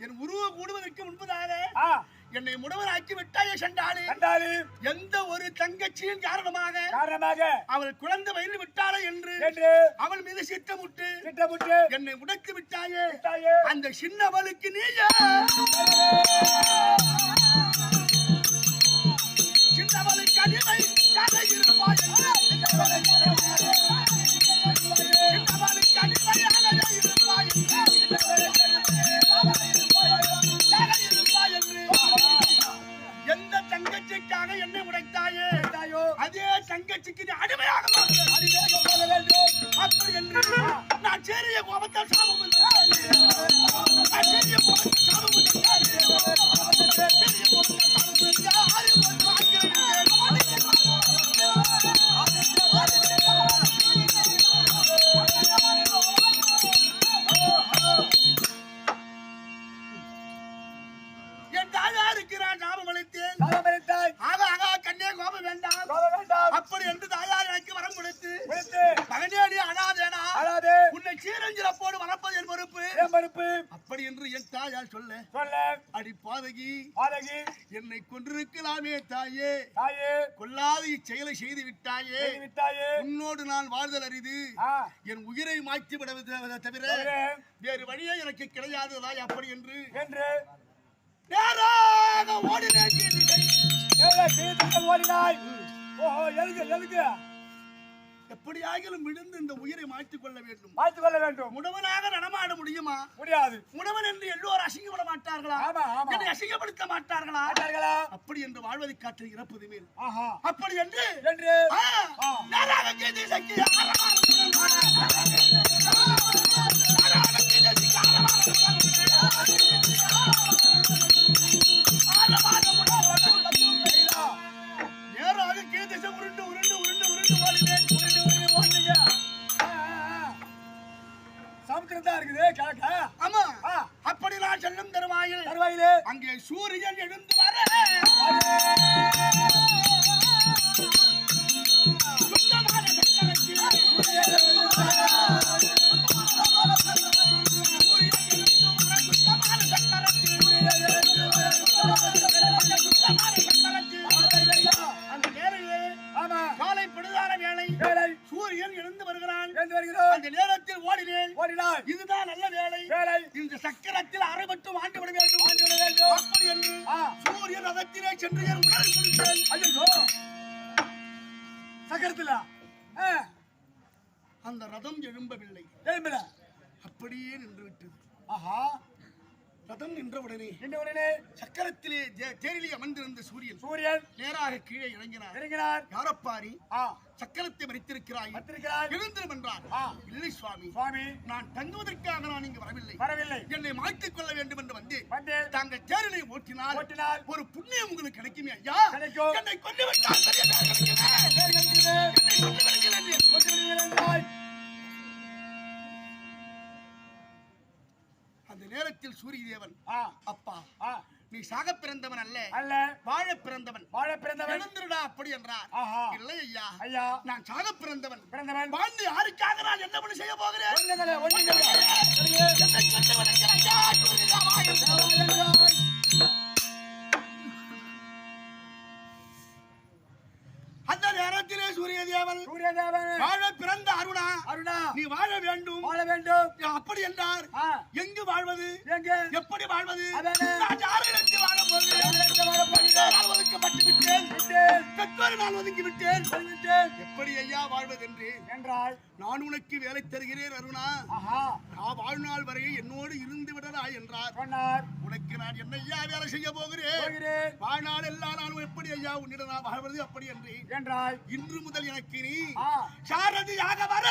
என் உருவ கூடுவதற்கு முன்பதாக என்னை முடவராக்கி விட்டாயே சண்டாளி. கண்டாலி எந்த ஒரு தங்கச்சியின் காரணமாக காரணமாக அவள் குழந்தை வயிறு விட்டாளே என்று என்று அவள் மீது சித்தமுட்டு திட்டமிட்டு என்னை முடக்கி விட்டாயே. விட்டாயே. அந்த சின்னவளுக்கு நீயா. சின்னவளுக்கு அடிமை. இருப்பாய் தங்கச்சிக்காக என்னை உடைத்தாயே விட்டாயோ அதே தங்கச்சிக்கு நீ அடிமையாக. அடிமையாக போக வேண்டும் அப்படி என்று நான் சேரிய சாபம் வந்தேன். நான் சேரிய கோபத்தால் சாபம் உன்னை சீரஞ்சிலப்போடு வளர்ப்பது என் பொறுப்பு ஏன் மறுப்பு? அப்படி என்று என் தாயார் சொல்ல சொல்ல. அடி பாதகி பாதகி. என்னை கொன்றிருக்கலாமே தாயே. தாயே. கொல்லாத இச்செயலை செய்து விட்டாயே. விட்டாயே. உன்னோடு நான் வாழ்தல் அரிது. என் உயிரை மாய்ச்சி விடுவது தவிர வேறு வழியே எனக்கு கிடையாது. தாய் அப்படி என்று. என்று. நேராக கீழ்த்தங்கள் ஓடினாய். ஓஹோ எதுக்கு எதுக்கு எப்படியாகிலும் விழுந்து இந்த உயிரை மாய்த்துக் கொள்ள வேண்டும். பார்த்து கொள்ள வேண்டும். முடவனாக நடமாட முடியுமா? முடியாது. முடவன் என்று எல்லோரும் அசிங்கப்பட மாட்டார்களா. என்னை அசிங்கப்படுத்த மாட்டார்களா? அப்படி என்று வாழ்வதை காற்று இறப்பது மேல். ஆஹா. அப்படி என்று என்று? வேலை. சூரியன் எழுந்து வருகிறான். எழுந்து வருகிறோம் அந்த நேரத்தில் ஓடினேன். ஓடினாய். இதுதான் நல்ல வேலை. வேலை. இந்த சக்கரத்தில் அரைபட்டு ஆண்டு விட வேண்டும். ஆண்டு விட வேண்டும். அப்படி என்று ஆ. சூரியன் ரதத்திலே சென்று என் உடல் கொடுத்தேன் ஐயோ சக்கரத்துல. அந்த ரதம் எழும்பவில்லை. எழும்பல. அப்படியே நின்று விட்டது ஆஹா. ரதம் நின்றவுடனே நின்று உடனே சக்கரத்திலே தேரிலே அமர்ந்திருந்த சூரியன் சூரியன் நேராக கீழே இறங்கினார் இறங்கினார் யாரப்பாரி ஆ சக்கரத்தை மறித்திருக்கிறாய் பத்திருக்கிறார் எழுந்திரும் என்றார். இல்லை சுவாமி சுவாமி நான் தங்குவதற்காக நான் இங்கு வரவில்லை வரவில்லை என்னை மாற்றிக் கொள்ள வேண்டும் என்று வந்து வந்து தாங்கள் தேரிலை ஓட்டினால் ஓட்டினால் ஒரு புண்ணியம் உங்களுக்கு கிடைக்குமே ஐயா கிடைக்கும். என்னை கொண்டு விட்டால் பெரிய பேர் கிடைக்குமே. தேர் கட்டியது. என்னை கொண்டு விடுகிறேன் கொண்டு வருகிறாய். அந்த நேரத்தில் சூரிய தேவன் அப்பா நீ சாக பிறந்தவன் அல்ல. அல்ல. வாழ பிறந்தவன். வாழ பிறந்தவன். எழுந்திருடா அப்படி என்றார். இல்லை ஐயா ஐயா. நான் சாக பிறந்தவன். பிறந்தவன். வாழ்ந்து யாருக்காக நான் என்ன பண்ணி செய்ய போகிறேன்? அந்த நேரத்திலே சூரிய தேவன் சூரிய தேவன் வாழ பிறந்த அருணா அருணா. நீ வாழ வேண்டும். வேண்டும். அப்படி என்றார் எங்கு வாழ்வது? எங்க? எப்படி வாழ்வது? வாழ. எப்படி ஐயா வாழ்வதென்று? என்றால்? நான் உனக்கு வேலை தருகிறேன் அருணா. ஆஹா. நான் வாழ்நாள் வரை என்னோடு இருந்து விடலாய் என்றார். உனக்கு நான் என்ன ஐயா வேலை செய்ய போகிறேன்? வாழ்நாள் எல்லாம் நான் எப்படி ஐயா உன்னிடம் நான் வாழ்வது அப்படி என்று? என்றால்? இன்று முதல் எனக்கு நீ சாரதியாக வர!